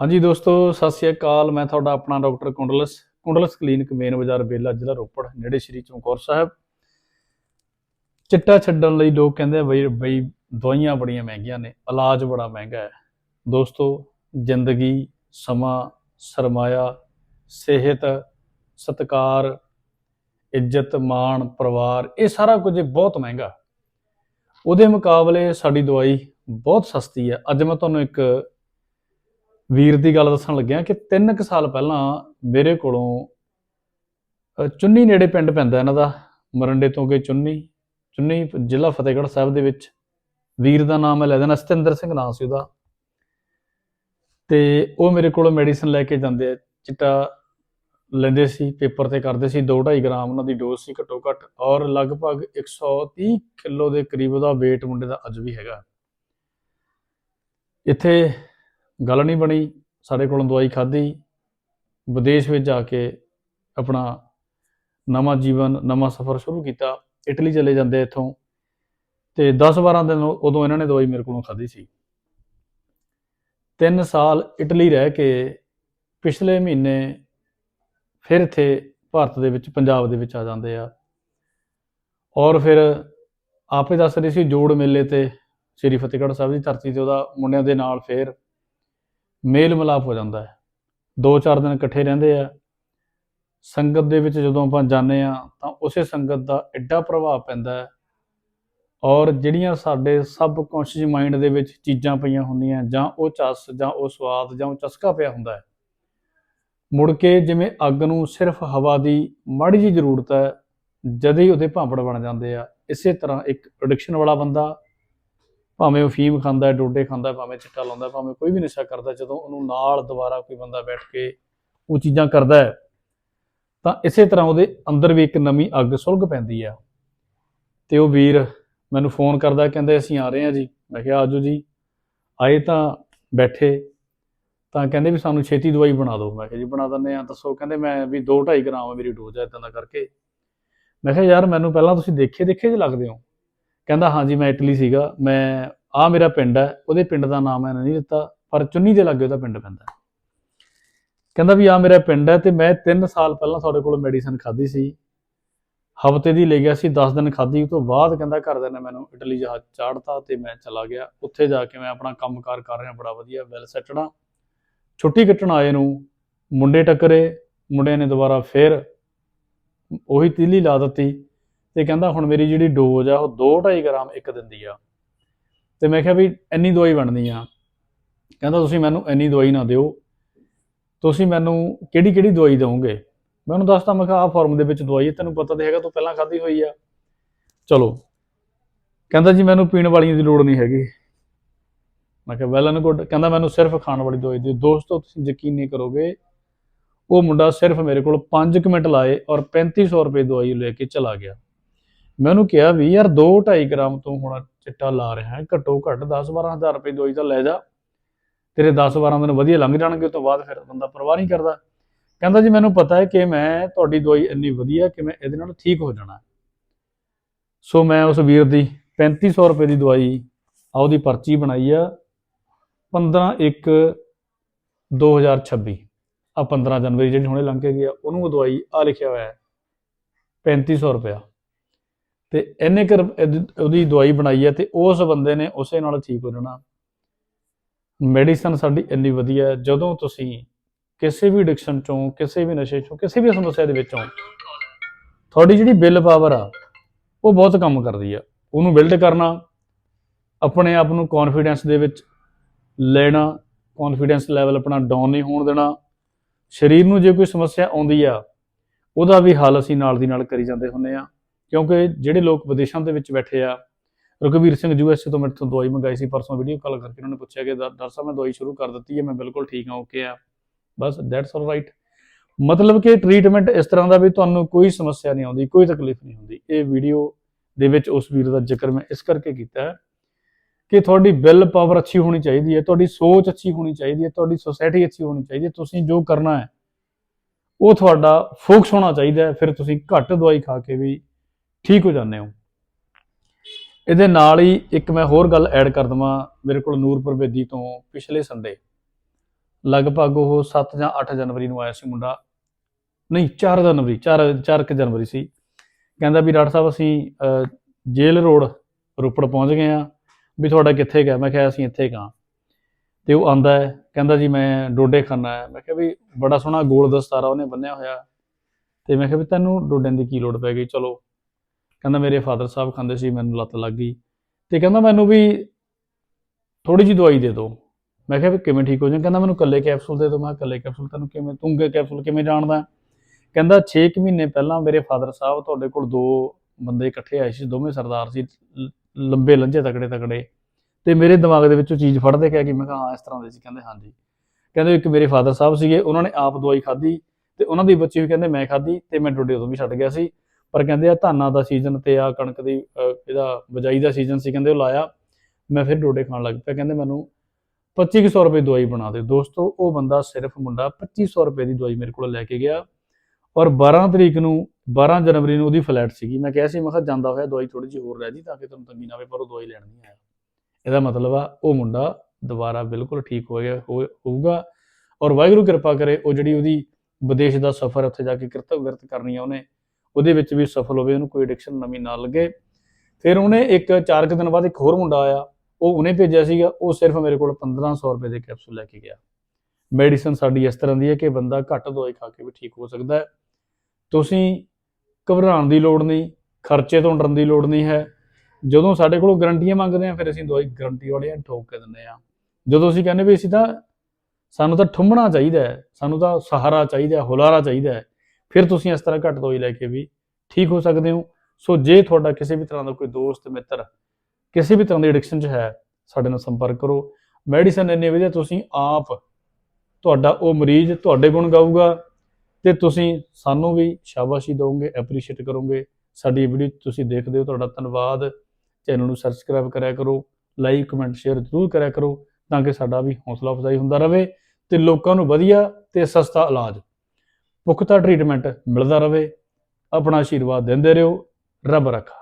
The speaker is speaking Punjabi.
ਹਾਂਜੀ ਦੋਸਤੋ, ਸਤਿ ਸ਼੍ਰੀ ਅਕਾਲ। ਮੈਂ ਤੁਹਾਡਾ ਆਪਣਾ doctor Kundals Kundals clinic main ਬਾਜ਼ਾਰ ਬੇਲਾ, ਜ਼ਿਲ੍ਹਾ ਰੋਪੜ, ਨੇੜੇ ਸ਼੍ਰੀ ਚਮਕੌਰ ਸਾਹਿਬ। ਚਿੱਟਾ ਛੱਡਣ ਲਈ ਲੋਕ ਕਹਿੰਦੇ ਬਈ ਬਈ ਦਵਾਈਆਂ ਬੜੀਆਂ ਮਹਿੰਗੀਆਂ ਨੇ, ਇਲਾਜ ਬੜਾ ਮਹਿੰਗਾ ਹੈ। ਦੋਸਤੋ, ਜ਼ਿੰਦਗੀ, ਸਮਾਂ, ਸਰਮਾਇਆ, ਸਿਹਤ, ਸਤਕਾਰ, ਇੱਜ਼ਤ, ਮਾਣ, ਪਰਿਵਾਰ, ਇਹ ਸਾਰਾ ਕੁਝ ਬਹੁਤ ਮਹਿੰਗਾ। ਉਹਦੇ ਮੁਕਾਬਲੇ ਸਾਡੀ ਦਵਾਈ ਬਹੁਤ ਸਸਤੀ ਹੈ। ਅੱਜ ਮੈਂ ਤੁਹਾਨੂੰ ਇੱਕ ਵੀਰ ਦੀ ਗੱਲ ਦੱਸਣ ਲੱਗਿਆ ਕਿ 3 ਕੁ ਸਾਲ ਪਹਿਲਾਂ ਮੇਰੇ ਕੋਲੋਂ ਚੁੰਨੀ ਨੇੜੇ ਪਿੰਡ ਪੈਂਦਾ ਇਹਨਾਂ ਦਾ, ਮਰੰਡੇ ਤੋਂ ਅੱਗੇ ਚੁੰਨੀ ਚੁੰਨੀ ਜ਼ਿਲ੍ਹਾ ਫਤਿਹਗੜ੍ਹ ਸਾਹਿਬ ਦੇ ਵਿੱਚ। ਵੀਰ ਦਾ ਨਾਮ ਹੈ ਲੈ ਦੇਣਾ ਸਤਿੰਦਰ ਸਿੰਘ ਨਾਂ ਸੀ ਉਹਦਾ। ਤੇ ਉਹ ਮੇਰੇ ਕੋਲੋਂ ਮੈਡੀਸਨ ਲੈ ਕੇ ਜਾਂਦੇ ਚਿੱਟਾ ਲੈਂਦੇ ਸੀ ਪੇਪਰ ਤੇ ਕਰਦੇ ਸੀ 2.5 ਗ੍ਰਾਮ ਉਹਨਾਂ ਦੀ ਡੋਜ਼ ਸੀ ਘੱਟੋ ਘੱਟ, ਔਰ ਲਗਭਗ 130 ਕਿਲੋ ਦੇ ਕਰੀਬ ਉਹਦਾ weight ਮੁੰਡੇ ਦਾ ਅੱਜ ਵੀ ਹੈਗਾ। ਇੱਥੇ ਗੱਲ ਨਹੀਂ ਬਣੀ, ਸਾਡੇ ਕੋਲੋਂ ਦਵਾਈ ਖਾਧੀ, ਵਿਦੇਸ਼ ਵਿੱਚ ਜਾ ਕੇ ਆਪਣਾ ਨਵਾਂ ਜੀਵਨ, ਨਵਾਂ ਸਫ਼ਰ ਸ਼ੁਰੂ ਕੀਤਾ, ਇਟਲੀ ਚਲੇ ਜਾਂਦੇ ਇੱਥੋਂ ਤੇ 10-12 ਦਿਨ ਉਦੋਂ ਇਹਨਾਂ ਨੇ ਦਵਾਈ ਮੇਰੇ ਕੋਲੋਂ ਖਾਧੀ ਸੀ। 3 ਸਾਲ ਇਟਲੀ ਰਹਿ ਕੇ ਪਿਛਲੇ ਮਹੀਨੇ ਫਿਰ ਇੱਥੇ ਭਾਰਤ ਦੇ ਵਿੱਚ, ਪੰਜਾਬ ਦੇ ਵਿੱਚ ਆ ਜਾਂਦੇ ਆ। ਔਰ ਫਿਰ ਆਪੇ ਦੱਸ ਰਹੀ ਸੀ ਜੋੜ ਮੇਲੇ ਤੇ ਸ੍ਰੀ ਫਤਿਹਗੜ੍ਹ ਸਾਹਿਬ ਦੀ ਧਰਤੀ ਤੇ ਉਹਦਾ ਮੁੰਡਿਆਂ ਦੇ ਨਾਲ ਫਿਰ ਮੇਲ ਮਿਲਾਪ ਹੋ ਜਾਂਦਾ ਹੈ। ਦੋ ਚਾਰ ਦਿਨ ਇਕੱਠੇ ਰਹਿੰਦੇ ਆ। ਸੰਗਤ ਦੇ ਵਿੱਚ ਜਦੋਂ ਆਪਾਂ ਜਾਂਦੇ ਆ, ਤਾਂ ਉਸੇ ਸੰਗਤ ਦਾ ਐਡਾ ਪ੍ਰਭਾਵ ਪੈਂਦਾ ਹੈ। ਔਰ ਜਿਹੜੀਆਂ ਸਾਡੇ ਸਬ ਕੌਂਸ਼ੀਅਸ ਮਾਈਂਡ ਦੇ ਵਿੱਚ ਚੀਜ਼ਾਂ ਪਈਆਂ ਹੁੰਦੀਆਂ, ਜਾਂ ਉਹ ਚਸ ਜਾਂ ਉਹ ਸਵਾਦ, ਜਾਂ ਉਹ ਚਸਕਾ ਪਿਆ ਹੁੰਦਾ ਹੈ। ਮੁੜ ਕੇ ਜਿਵੇਂ ਅੱਗ ਨੂੰ ਸਿਰਫ ਹਵਾ ਦੀ ਮਾੜੀ ਜੀ ਜ਼ਰੂਰਤ ਹੈ, ਜਦ ਹੀ ਉਹਦੇ ਭਾਂਪੜ ਬਣ ਜਾਂਦੇ ਆ, ਇਸੇ ਤਰ੍ਹਾਂ ਇੱਕ ਐਡਿਕਸ਼ਨ ਵਾਲਾ ਬੰਦਾ ਭਾਵੇਂ ਉਹ ਫੀਮ ਖਾਂਦਾ ਡੋਡੇ ਖਾਂਦਾ ਭਾਵੇਂ ਚਿੱਟਾ ਲਾਉਂਦਾ ਭਾਵੇਂ ਕੋਈ ਵੀ ਨਸ਼ਾ ਕਰਦਾ ਜਦੋਂ ਉਹਨੂੰ ਨਾਲ ਦੁਬਾਰਾ ਕੋਈ ਬੰਦਾ ਬੈਠ ਕੇ ਉਹ ਚੀਜ਼ਾਂ ਕਰਦਾ ਹੈ, ਤਾਂ ਇਸੇ ਤਰ੍ਹਾਂ ਉਹਦੇ ਅੰਦਰ ਵੀ ਇੱਕ ਨਵੀਂ ਅੱਗ ਸੁਲਗ ਪੈਂਦੀ ਆ ਤੇ ਉਹ ਵੀਰ ਮੈਨੂੰ ਫੋਨ ਕਰਦਾ, ਕਹਿੰਦੇ, ਅਸੀਂ ਆ ਰਹੇ ਹਾਂ ਜੀ। ਮੈਂ ਕਿਹਾ, ਆਜੋ ਜੀ। ਆਏ ਤਾਂ ਬੈਠੇ, ਤਾਂ ਕਹਿੰਦੇ ਵੀ ਸਾਨੂੰ ਛੇਤੀ ਦਵਾਈ ਬਣਾ ਦਿਓ। ਮੈਂ ਕਿਹਾ, ਜੀ, ਬਣਾ ਦਿੰਦੇ ਆ ਦੱਸੋ ਕਹਿੰਦੇ, ਮੈਂ ਵੀ 2.5 ਗ੍ਰਾਮ ਹੈ ਮੇਰੀ ਡੋਜ਼ ਹੈ ਇਦਾਂ ਦਾ ਕਰਕੇ। ਮੈਂ ਕਿਹਾ, ਯਾਰ, ਮੈਨੂੰ ਪਹਿਲਾਂ ਤੁਸੀਂ ਦੇਖੇ ਦੇਖੇ ਜੇ ਲੱਗਦੇ ਹੋ? ਕਹਿੰਦਾ, ਹਾਂਜੀ, ਮੈਂ ਇਟਲੀ ਸੀਗਾ। ਮੈਂ ਆ ਮੇਰਾ ਪਿੰਡ ਹੈ। ਉਹਦੇ ਪਿੰਡ ਦਾ ਨਾਮ ਮੈਂ ਨਹੀਂ ਦਿੱਤਾ, ਪਰ ਚੁੰਨੀ ਦੇ ਲਾਗੇ ਉਹਦਾ ਪਿੰਡ ਪੈਂਦਾ ਕਹਿੰਦਾ ਵੀ ਆ ਮੇਰਾ ਪਿੰਡ ਹੈ ਤੇ ਮੈਂ 3 ਸਾਲ ਪਹਿਲਾਂ ਤੁਹਾਡੇ ਕੋਲ ਮੈਡੀਸਨ ਖਾਧੀ ਸੀ। ਹਫ਼ਤੇ ਦੀ ਲੈ ਗਿਆ ਸੀ 10 ਦਿਨ ਖਾਧੀ। ਉਸ ਤੋਂ ਬਾਅਦ ਕਹਿੰਦਾ, ਘਰਦਿਆਂ ਨੇ ਮੈਨੂੰ ਇਟਲੀ ਜਹਾਜ਼ ਚਾੜਤਾ ਤੇ ਮੈਂ ਚਲਾ ਗਿਆ। ਉੱਥੇ ਜਾ ਕੇ ਮੈਂ ਆਪਣਾ ਕੰਮਕਾਰ ਕਰ ਰਿਹਾ, ਬੜਾ ਵਧੀਆ ਵੈਲ ਸੈਟਣਾ ਛੁੱਟੀ ਕੱਟਣ ਆਏ ਨੂੰ, ਮੁੰਡੇ ਟੱਕਰੇ। ਮੁੰਡਿਆਂ ਨੇ ਦੁਬਾਰਾ ਫੇਰ ਉਹੀ ਤੀਲੀ ਲਾ ਦਿੱਤੀ। ਤੇ ਕਹਿੰਦਾ ਹੁਣ ਮੇਰੀ ਜਿਹੜੀ ਡੋਜ਼ ਆ, ਉਹ 2.5 ਗ੍ਰਾਮ ਇੱਕ ਦਿਨ ਦੀ ਆ। ਤੇ ਮੈਂ ਕਿਹਾ ਵੀ ਇੰਨੀ ਦਵਾਈ ਬਣਨੀ ਆ। ਕਹਿੰਦਾ ਤੁਸੀਂ ਮੈਨੂੰ ਇੰਨੀ ਦਵਾਈ ਨਾ ਦਿਓ। ਤੁਸੀਂ ਮੈਨੂੰ ਕਿਹੜੀ ਕਿਹੜੀ ਦਵਾਈ ਦਿਓਗੇ ਮੈਂ ਉਹਨੂੰ ਦੱਸਦਾ ਮੈਂ ਕਿਹਾ ਆਹ ਫਾਰਮ ਦੇ ਵਿੱਚ ਦਵਾਈ ਹੈ ਤੈਨੂੰ ਪਤਾ ਤਾਂ ਹੈਗਾ ਤੂੰ ਪਹਿਲਾਂ ਖਾਧੀ ਹੋਈ ਆ। ਚਲੋ। ਕਹਿੰਦਾ ਜੀ ਮੈਨੂੰ ਪੀਣ ਵਾਲੀਆਂ ਦੀ ਲੋੜ ਨਹੀਂ ਹੈਗੀ। ਮੈਂ ਕਿਹਾ ਵੈਲ ਐਂਡ ਗੁੱਡ ਕਹਿੰਦਾ ਮੈਨੂੰ ਸਿਰਫ ਖਾਣ ਵਾਲੀ ਦਵਾਈ ਦਿਓ। ਦੋਸਤੋ, ਤੁਸੀਂ ਯਕੀਨ ਨਹੀਂ ਕਰੋਗੇ, ਉਹ ਮੁੰਡਾ ਸਿਰਫ ਮੇਰੇ ਕੋਲ 5 ਮਿੰਟ ਲਾਏ ਔਰ 3500 ਰੁਪਏ ਦਵਾਈ ਲੈ ਕੇ ਚਲਾ ਗਿਆ। ਮੈਂ ਉਹਨੂੰ ਕਿਹਾ ਵੀ ਯਾਰ 2.5 ਗ੍ਰਾਮ ਤੋਂ ਹੁਣ ਚਿੱਟਾ ਲਾ ਰਿਹਾ ਹੈ, ਘੱਟੋ ਘੱਟ 10-12000 ਰੁਪਏ ਦਵਾਈ ਤਾਂ ਲੈ ਜਾ। ਤੇਰੇ 10-12 ਦਿਨ ਵਧੀਆ ਲੰਘ ਜਾਣਗੇ ਉਸ ਤੋਂ ਬਾਅਦ ਫਿਰ ਬੰਦਾ ਪਰਵਾਹ ਨਹੀਂ ਕਰਦਾ। ਕਹਿੰਦਾ ਜੀ ਮੈਨੂੰ ਪਤਾ ਹੈ ਕਿ ਮੈਂ ਤੁਹਾਡੀ ਦਵਾਈ ਇੰਨੀ ਵਧੀਆ ਕਿ ਮੈਂ ਇਹਦੇ ਨਾਲ ਠੀਕ ਹੋ ਜਾਣਾ। ਸੋ ਮੈਂ ਉਸ ਵੀਰ ਦੀ 3500 ਰੁਪਏ ਦੀ ਦਵਾਈ ਆ ਉਹਦੀ ਪਰਚੀ ਬਣਾਈ ਆ 15 1 2026 ਆ 15 ਜਨਵਰੀ ਜਿਹੜੀ ਹੁਣੇ ਲੰਘ ਕੇ ਗਿਆ ਉਹਨੂੰ ਦਵਾਈ ਆ ਲਿਖਿਆ ਹੋਇਆ ਹੈ 3500 ਰੁਪਇਆ। ਤੇ ਇੰਨੇ ਕਰ ਉਹਦੀ ਦਵਾਈ ਬਣਾਈ ਹੈ ਤੇ ਉਸ ਬੰਦੇ ਨੇ ਉਸੇ ਨਾਲ ਠੀਕ ਹੋ ਜਾਣਾ। ਮੈਡੀਸਨ ਸਾਡੀ ਇੰਨੀ ਵਧੀਆ ਹੈ, ਜਦੋਂ ਤੁਸੀਂ ਕਿਸੇ ਵੀ ਐਡਿਕਸ਼ਨ ਚੋਂ, ਕਿਸੇ ਵੀ ਨਸ਼ੇ ਚੋਂ, ਕਿਸੇ ਵੀ ਸਮੱਸਿਆ ਦੇ ਵਿੱਚੋਂ ਤੁਹਾਡੀ ਜਿਹੜੀ ਬਿੱਲ ਪਾਵਰ ਆ, ਉਹ ਬਹੁਤ ਕੰਮ ਕਰਦੀ ਆ। ਉਹਨੂੰ ਬਿਲਡ ਕਰਨਾ, ਆਪਣੇ ਆਪ ਨੂੰ ਕੌਨਫੀਡੈਂਸ ਦੇ ਵਿੱਚ ਲੈਣਾ ਕੌਨਫੀਡੈਂਸ ਲੈਵਲ ਆਪਣਾ ਡਾਊਨ ਨਹੀਂ ਹੋਣ ਦੇਣਾ। ਸਰੀਰ ਨੂੰ ਜੇ ਕੋਈ ਸਮੱਸਿਆ ਆਉਂਦੀ ਆ, ਉਹਦਾ ਵੀ ਹੱਲ ਅਸੀਂ ਨਾਲ ਦੀ ਨਾਲ ਕਰੀ ਜਾਂਦੇ ਹੁੰਨੇ ਆ। ਕਿਉਂਕਿ ਜਿਹੜੇ ਲੋਕ ਵਿਦੇਸ਼ਾਂ ਦੇ ਵਿੱਚ ਬੈਠੇ ਆ, ਰਘਵੀਰ ਸਿੰਘ ਯੂਐਸਏ ਤੋਂ ਮੇਰੇ ਤੋਂ ਦਵਾਈ ਮੰਗਾਈ ਸੀ ਪਰਸੋਂ ਵੀਡੀਓ ਕਾਲ ਕਰਕੇ ਉਹਨਾਂ ਨੇ ਪੁੱਛਿਆ ਕਿ ਡਾਕਟਰ ਸਾਹਿਬ ਮੈਂ ਦਵਾਈ ਸ਼ੁਰੂ ਕਰ ਦਿੱਤੀ ਹੈ, ਮੈਂ ਬਿਲਕੁਲ ਠੀਕ ਹਾਂ ਓਕੇ ਆ। ਬਸ ਦੈਟਸ ਆਲ ਰਾਈਟ ਮਤਲਬ ਕਿ ਟ੍ਰੀਟਮੈਂਟ ਇਸ ਤਰ੍ਹਾਂ ਦਾ ਵੀ ਤੁਹਾਨੂੰ ਕੋਈ ਸਮੱਸਿਆ ਨਹੀਂ ਆਉਂਦੀ, ਕੋਈ ਤਕਲੀਫ ਨਹੀਂ ਹੁੰਦੀ। ਇਹ ਵੀਡੀਓ ਦੇ ਵਿੱਚ ਉਸ ਵੀਰ ਦਾ ਜ਼ਿਕਰ ਮੈਂ ਇਸ ਕਰਕੇ ਕੀਤਾ ਹੈ ਕਿ ਤੁਹਾਡੀ ਵਿਲ ਪਾਵਰ ਅੱਛੀ ਹੋਣੀ ਚਾਹੀਦੀ ਹੈ, ਤੁਹਾਡੀ ਸੋਚ ਅੱਛੀ ਹੋਣੀ ਚਾਹੀਦੀ ਹੈ, ਤੁਹਾਡੀ ਸੋਸਾਇਟੀ ਅੱਛੀ ਹੋਣੀ ਚਾਹੀਦੀ ਹੈ, ਤੁਸੀਂ ਜੋ ਕਰਨਾ ਹੈ, ਉਹ ਤੁਹਾਡਾ ਫੋਕਸ ਹੋਣਾ ਚਾਹੀਦਾ ਹੈ, ਫਿਰ ਤੁਸੀਂ ਘੱਟ ਦਵਾਈ ਖਾ ਕੇ ਵੀ ਠੀਕ ਹੋ ਜਾਂਦੇ ਹੋ। ਇਹਦੇ ਨਾਲ ਹੀ ਇੱਕ ਮੈਂ ਹੋਰ ਗੱਲ ਐਡ ਕਰ ਦਵਾਂ ਮੇਰੇ ਕੋਲ ਨੂਰਪੁਰ ਬੇਦੀ ਤੋਂ ਪਿਛਲੇ ਸੰਡੇ ਲਗਭਗ ਉਹ 7 ਜਾਂ 8 ਜਨਵਰੀ ਨੂੰ ਆਇਆ ਸੀ ਮੁੰਡਾ। ਨਹੀਂ 4 ਜਨਵਰੀ 4 4 ਕੁ ਜਨਵਰੀ ਸੀ। ਕਹਿੰਦਾ ਵੀ ਡਾਕਟਰ ਸਾਹਿਬ ਅਸੀਂ ਅਹ, ਜੇਲ੍ਹ ਰੋਡ ਰੋਪੜ ਪਹੁੰਚ ਗਏ ਆ ਵੀ ਤੁਹਾਡਾ ਕਿੱਥੇ ਗਿਆ ਮੈਂ ਕਿਹਾ ਅਸੀਂ ਇੱਥੇ ਕਾਂ ਤੇ ਉਹ ਆਂਦਾ ਹੈ ਕਹਿੰਦਾ ਜੀ ਮੈਂ ਡੋਡੇ ਖਾਨਾ ਹੈ। ਮੈਂ ਕਿਹਾ ਵੀ ਬੜਾ ਸੋਹਣਾ ਗੋਲ ਦਸਤਾਰਾ ਉਹਨੇ ਬੰਨਿਆ ਹੋਇਆ। ਤੇ ਮੈਂ ਕਿਹਾ ਵੀ ਤੈਨੂੰ ਡੋਡਿਆਂ ਦੀ ਕੀ ਲੋੜ ਪੈ ਗਈ? ਚਲੋ ਕਹਿੰਦਾ ਮੇਰੇ ਫਾਦਰ ਸਾਹਿਬ ਖਾਂਦੇ ਸੀ, ਮੈਨੂੰ ਲੱਤ ਲੱਗ ਗਈ। ਤੇ ਕਹਿੰਦਾ ਮੈਨੂੰ ਵੀ ਥੋੜੀ ਜੀ ਦਵਾਈ ਦੇ ਦਿਓ। ਮੈਂ ਕਿਹਾ ਵੀ ਕਿਵੇਂ ਠੀਕ ਹੋ ਜਾ ਕਹਿੰਦਾ ਮੈਨੂੰ ਕੱਲੇ ਕੈਪਸੂਲ ਦੇ ਦਿਓ। ਮੈਂ ਕਿਹਾ ਕੱਲੇ ਕੈਪਸੂਲ ਤੈਨੂੰ ਕਿਵੇਂ, ਤੂੰ ਕੈਪਸੂਲ ਕਿਵੇਂ ਜਾਣਦਾ? ਕਹਿੰਦਾ 6 ਮਹੀਨੇ ਪਹਿਲਾਂ ਮੇਰੇ ਫਾਦਰ ਸਾਹਿਬ ਤੁਹਾਡੇ ਕੋਲ ਦੋ ਬੰਦੇ ਇਕੱਠੇ ਆਏ ਸੀ, ਦੋਵੇਂ ਸਰਦਾਰ ਸੀ ਲੰਬੇ ਲੰਝੇ ਤਕੜੇ ਤਕੜੇ ਤੇ ਮੇਰੇ ਦਿਮਾਗ ਦੇ ਵਿੱਚੋਂ ਚੀਜ਼ ਫੜਦੇ ਕਿਹਾ ਕਿ ਮੈਂ ਕਿਹਾ ਹਾਂ, ਇਸ ਤਰ੍ਹਾਂ ਦੇ ਸੀ। ਕਹਿੰਦੇ ਹਾਂਜੀ। ਕਹਿੰਦੇ ਇੱਕ ਮੇਰੇ ਫਾਦਰ ਸਾਹਿਬ ਸੀਗੇ, ਉਹਨਾਂ ਨੇ ਆਪ ਦਵਾਈ ਖਾਧੀ ਤੇ ਉਹਨਾਂ ਦੀ ਬੱਚੀ ਵੀ ਕਹਿੰਦੇ ਮੈਂ ਖਾਧੀ ਤੇ ਮੈਂ ਡੋਡੇ ਉਦੋਂ ਵੀ ਛੱਡ ਗਿਆ ਸੀ। ਪਰ ਕਹਿੰਦੇ ਆ ਧਾਨਾਂ ਦਾ ਸੀਜ਼ਨ ਤੇ ਆ ਕਣਕ ਦੀ ਇਹਦਾ ਬਜਾਈ ਦਾ ਸੀਜ਼ਨ ਸੀ, ਕਹਿੰਦੇ ਉਹ ਲਾਇਆ। ਮੈਂ ਫਿਰ ਡੋਡੇ ਖਾਣ ਲੱਗ ਪਿਆ, ਕਹਿੰਦੇ ਮੈਨੂੰ 2500 ਰੁਪਏ ਦਵਾਈ ਬਣਾ ਦੇ ਦੋਸਤੋ, ਉਹ ਬੰਦਾ ਸਿਰਫ ਮੁੰਡਾ 2500 ਰੁਪਏ ਦੀ ਦਵਾਈ ਮੇਰੇ ਕੋਲ ਲੈ ਕੇ ਗਿਆ ਔਰ 12 ਤਰੀਕ ਨੂੰ 12 ਜਨਵਰੀ ਨੂੰ ਉਹਦੀ ਫਲੈਟ ਸੀਗੀ। ਮੈਂ ਕਿਹਾ ਸੀ, ਮੈਂ ਕਿਹਾ ਜਾਂਦਾ ਹੋਇਆ ਦਵਾਈ ਥੋੜੀ ਜਿਹੀ ਹੋਰ ਰਹਿ ਜੀ ਤਾਂ ਕਿ ਤੁਹਾਨੂੰ ਤੰਗੀ ਨਾ ਆਵੇ, ਪਰ ਉਹ ਦਵਾਈ ਲੈਣ ਨਹੀਂ ਆਇਆ। ਇਹਦਾ ਮਤਲਬ ਆ, ਉਹ ਮੁੰਡਾ ਦੁਬਾਰਾ ਬਿਲਕੁਲ ਠੀਕ ਹੋ ਗਿਆ ਹੋਊਗਾ ਔਰ ਵਾਹਿਗੁਰੂ ਕਿਰਪਾ ਕਰੇ, ਉਹ ਜਿਹੜੀ ਉਹਦੀ ਵਿਦੇਸ਼ ਦਾ ਸਫ਼ਰ ਉੱਥੇ ਜਾ ਕੇ ਕਿਰਤ ਵਿਰਤ ਕਰਨੀ ਆ ਉਹਨੇ ਉਹਦੇ ਵਿੱਚ ਵੀ ਸਫਲ ਹੋਵੇ, ਉਹਨੂੰ ਕੋਈ ਐਡਿਕਸ਼ਨ ਨਵੀਂ ਨਾ ਲੱਗੇ। ਫਿਰ ਉਹਨੇ ਇੱਕ, ਚਾਰ ਕੁ ਦਿਨ ਬਾਅਦ ਇੱਕ ਹੋਰ ਮੁੰਡਾ ਆਇਆ, ਉਹ ਉਹਨੇ ਭੇਜਿਆ ਸੀਗਾ, ਉਹ ਸਿਰਫ ਮੇਰੇ ਕੋਲ 1500 ਰੁਪਏ ਦੇ ਕੈਪਸੂਲ ਲੈ ਕੇ ਗਿਆ। ਮੈਡੀਸਨ ਸਾਡੀ ਇਸ ਤਰ੍ਹਾਂ ਦੀ ਹੈ ਕਿ ਬੰਦਾ ਘੱਟ ਦਵਾਈ ਖਾ ਕੇ ਵੀ ਠੀਕ ਹੋ ਸਕਦਾ ਹੈ। ਤੁਸੀਂ ਘਬਰਾਉਣ ਦੀ ਲੋੜ ਨਹੀਂ, ਖਰਚੇ ਤੋਂ ਡਰਨ ਦੀ ਲੋੜ ਨਹੀਂ ਹੈ। ਜਦੋਂ ਸਾਡੇ ਕੋਲੋਂ ਗਰੰਟੀਆਂ ਮੰਗਦੇ ਆ ਫਿਰ ਅਸੀਂ ਦਵਾਈ ਗਰੰਟੀ ਵਾਲੇ ਵਾਲੀਆਂ ਠੋਕ ਕੇ ਦਿੰਦੇ ਆ ਜਦੋਂ ਅਸੀਂ ਕਹਿੰਦੇ ਵੀ ਅਸੀਂ ਤਾਂ, ਸਾਨੂੰ ਤਾਂ ਠੁੰਮਣਾ ਚਾਹੀਦਾ ਹੈ, ਸਾਨੂੰ ਤਾਂ ਸਹਾਰਾ ਚਾਹੀਦਾ ਹੈ, ਹੁਲਾਰਾ ਚਾਹੀਦਾ ਹੈ। ਫਿਰ ਤੁਸੀਂ ਇਸ ਤਰ੍ਹਾਂ ਘੱਟ ਦਵਾਈ ਲੈ ਕੇ ਵੀ ਠੀਕ ਹੋ ਸਕਦੇ ਹੋ। ਸੋ ਜੇ ਤੁਹਾਡਾ ਕਿਸੇ ਵੀ ਤਰ੍ਹਾਂ ਦਾ ਕੋਈ ਦੋਸਤ, ਮਿੱਤਰ ਕਿਸੇ ਵੀ ਤਰ੍ਹਾਂ ਦੀ ਐਡਿਕਸ਼ਨ 'ਚ ਹੈ, ਸਾਡੇ ਨਾਲ ਸੰਪਰਕ ਕਰੋ। ਮੈਡੀਸਨ ਇੰਨੀ ਵਧੀਆ ਤੁਸੀਂ ਆਪ ਤੁਹਾਡਾ ਉਹ ਮਰੀਜ਼ ਤੁਹਾਡੇ ਗੁਣ ਗਾਊਗਾ ਤੇ ਤੁਸੀਂ ਸਾਨੂੰ ਵੀ ਸ਼ਾਬਾਸ਼ੀ ਦਿਓਗੇ ਐਪਰੀਸ਼ੀਏਟ ਕਰੋਗੇ। ਸਾਡੀ ਵੀਡੀਓ ਤੁਸੀਂ ਦੇਖਦੇ ਹੋ, ਤੁਹਾਡਾ ਧੰਨਵਾਦ। ਚੈਨਲ ਨੂੰ ਸਬਸਕ੍ਰਾਈਬ ਕਰਿਆ ਕਰੋ ਲਾਈਕ ਕਮੈਂਟ ਸ਼ੇਅਰ ਜ਼ਰੂਰ ਕਰਿਆ ਕਰੋ ਤਾਂ ਕਿ ਸਾਡਾ ਵੀ ਹੌਸਲਾ ਅਫਜ਼ਾਈ ਹੁੰਦਾ ਰਹੇ ਤੇ ਲੋਕਾਂ ਨੂੰ ਵਧੀਆ ਤੇ ਸਸਤਾ ਇਲਾਜ। ਪੁਖਤਾ ਟ੍ਰੀਟਮੈਂਟ ਮਿਲਦਾ ਰਹੇ ਆਪਣਾ ਆਸ਼ੀਰਵਾਦ ਦਿੰਦੇ ਰਹੋ ਰੱਬ ਰੱਖਾ।